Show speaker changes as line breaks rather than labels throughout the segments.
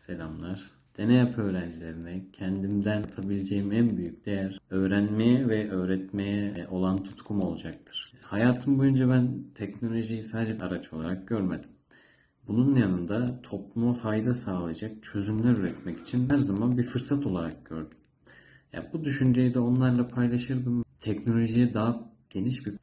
Selamlar. Deney yap öğrencilerine kendimden atabileceğim en büyük değer öğrenmeye ve öğretmeye olan tutkum olacaktır. Hayatım boyunca ben teknolojiyi sadece araç olarak görmedim. Bunun yanında topluma fayda sağlayacak çözümler üretmek için her zaman bir fırsat olarak gördüm. Ya bu düşünceyi de onlarla paylaşırdım. Teknolojiye daha geniş bir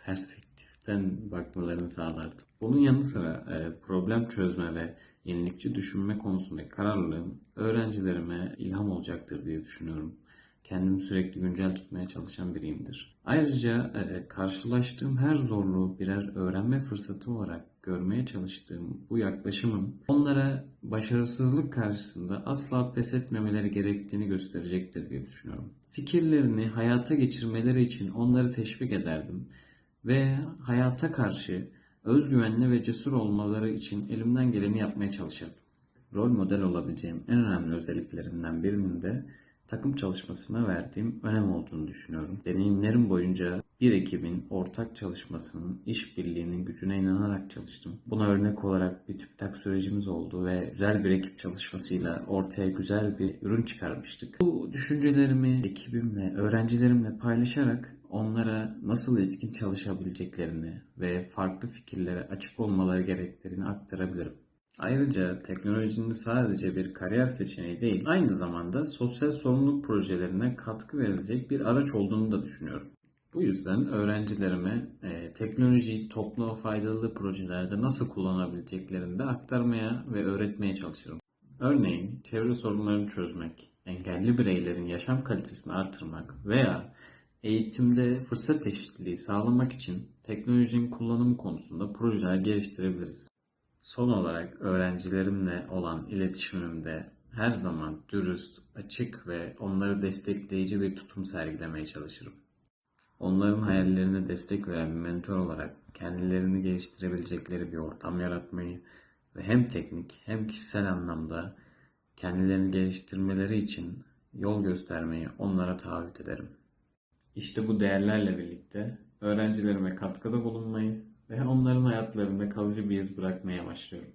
perspektiften bakmalarını sağlardım. Bunun yanı sıra e, problem çözme ve yenilikçi düşünme konusundaki kararlılığım öğrencilerime ilham olacaktır diye düşünüyorum. Kendimi sürekli güncel tutmaya çalışan biriyimdir. Ayrıca e, karşılaştığım her zorluğu birer öğrenme fırsatı olarak görmeye çalıştığım bu yaklaşımım onlara başarısızlık karşısında asla pes etmemeleri gerektiğini gösterecektir diye düşünüyorum. Fikirlerini hayata geçirmeleri için onları teşvik ederdim ve hayata karşı özgüvenli ve cesur olmaları için elimden geleni yapmaya çalışırdım. Rol model olabileceğim en önemli özelliklerinden birinin de takım çalışmasına verdiğim önem olduğunu düşünüyorum. Deneyimlerim boyunca bir ekibin ortak çalışmasının, işbirliğinin gücüne inanarak çalıştım. Buna örnek olarak bir TÜBİTAK sürecimiz oldu ve güzel bir ekip çalışmasıyla ortaya güzel bir ürün çıkarmıştık. Bu düşüncelerimi ekibimle, öğrencilerimle paylaşarak onlara nasıl etkin çalışabileceklerini ve farklı fikirlere açık olmaları gerektiğini aktarabilirim. Ayrıca teknolojinin sadece bir kariyer seçeneği değil, aynı zamanda sosyal sorumluluk projelerine katkı verilecek bir araç olduğunu da düşünüyorum. Bu yüzden öğrencilerime e, teknolojiyi topluma faydalı projelerde nasıl kullanabileceklerini de aktarmaya ve öğretmeye çalışırım. Örneğin çevre sorunlarını çözmek, engelli bireylerin yaşam kalitesini artırmak veya eğitimde fırsat eşitliği sağlamak için teknolojinin kullanımı konusunda projeler geliştirebiliriz. Son olarak öğrencilerimle olan iletişimimde her zaman dürüst, açık ve onları destekleyici bir tutum sergilemeye çalışırım. Onların hayallerine destek veren bir mentor olarak kendilerini geliştirebilecekleri bir ortam yaratmayı ve hem teknik hem kişisel anlamda kendilerini geliştirmeleri için yol göstermeyi onlara taahhüt ederim. İşte bu değerlerle birlikte öğrencilerime katkıda bulunmayı ve onların hayatlarında kalıcı bir iz bırakmaya başlıyorum.